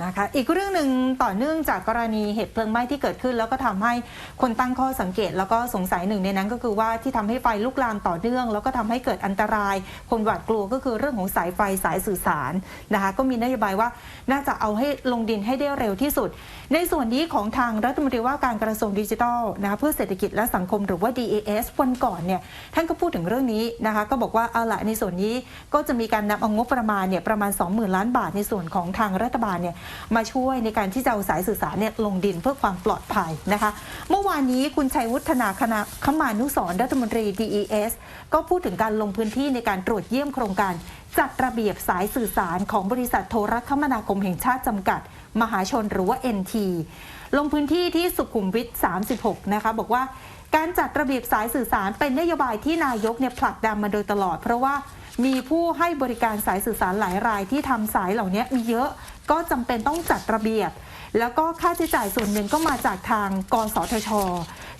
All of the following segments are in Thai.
นะคะอีกเรื่องหนึ่งต่อเนื่องจากกรณีเหตุเพลิงไหม้ที่เกิดขึ้น แล้วก็ทำให้คนตั้งข้อสังเกต แล้วก็สงสัยหนึ่งในนั้นก็คือว่าที่ทำให้ไฟลุกลามต่อเนื่อง แล้วก็ทำให้เกิดอันตราย คนหวาดกลัวก็คือเรื่องของสายไฟสายสื่อสารนะคะก็มีนโยบายว่าน่าจะเอาให้ลงดินให้ได้เร็วที่สุด ในส่วนนี้ของทางรัฐมนตรีว่าการกระทรวงดิจิทัลนะคะเพื่อเศรษฐกิจและสังคมหรือว่า DAS วันก่อนเนี่ยท่านก็พูดถึงเรื่องนี้นะคะก็บอกว่าเอาละในส่วนนี้ก็จะมีการนำเอางบประมาณเนี่ยประมาณ 20,000 ล้านบาทในส่วนของทางรัฐบาลเนี่ยมาช่วยในการที่จะเอาสายสื่อสารเนี่ยลงดินเพื่อความปลอดภัยนะคะ เมื่อวานนี้คุณชัยวุฒนาคณะขมานุสรรัฐมนตรี DES ก็พูดถึงการลงพื้นที่ในการตรวจเยี่ยมโครงการ จัดระเบียบสายสื่อสารของบริษัทโทรคมนาคมแห่งชาติจำกัด มหาชนหรือว่า NT ลงพื้นที่ที่สุขุมวิท36 นะคะ บอกว่า การจัดระเบียบสายสื่อสารเป็นนโยบายที่นายกเนี่ยผลักดันมาโดยตลอด เพราะว่ามีผู้ให้บริการสายสื่อสารหลายรายที่ทำสายเหล่านี้มีเยอะก็จำเป็นต้องจัดระเบียบ แล้วก็ค่าใช้จ่ายส่วนหนึ่งก็มาจากทางกสทช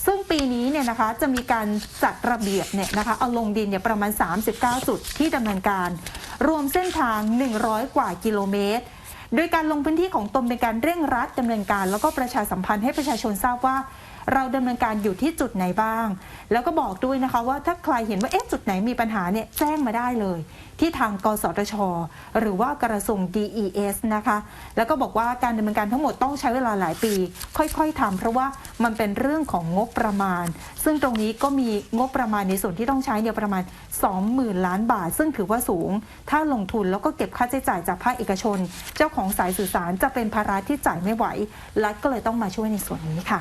ซึ่งปีนี้เนี่ยนะคะจะมีการจัดระเบียบเนี่ยนะคะเอาลงดินเนี่ยประมาณ 39 จุดที่ดำเนินการ รวมเส้นทาง 100 กว่ากิโลเมตรโดยการลงพื้นที่ของตนเป็นการเร่งรัดดำเนินการ แล้วก็ประชาสัมพันธ์ให้ประชาชนทราบว่า เราดำเนินการอยู่ที่จุดไหนบ้าง แล้วก็บอกด้วยนะคะว่าถ้าใครเห็นว่าเอ๊ะจุดไหนมีปัญหาเนี่ยแจ้งมาได้เลย ที่ทางกสทช หรือว่ากระทรวง DES นะคะ แล้วก็บอกว่าการดำเนินการทั้งหมดต้องใช้เวลาหลายปี ค่อยๆทำเพราะว่ามันเป็นเรื่องของงบประมาณ ซึ่งตรงนี้ก็มีงบประมาณในส่วนที่ต้องใช้เนี่ยประมาณ 20,000 ล้านบาท ซึ่งถือว่าสูง ถ้าลงทุนแล้วก็เก็บค่าใช้จ่ายจากภาคเอกชน เจ้าของสายสื่อสารจะเป็นภาระที่จ่ายไม่ไหว และก็เลยต้องมาช่วยในส่วนนี้ค่ะ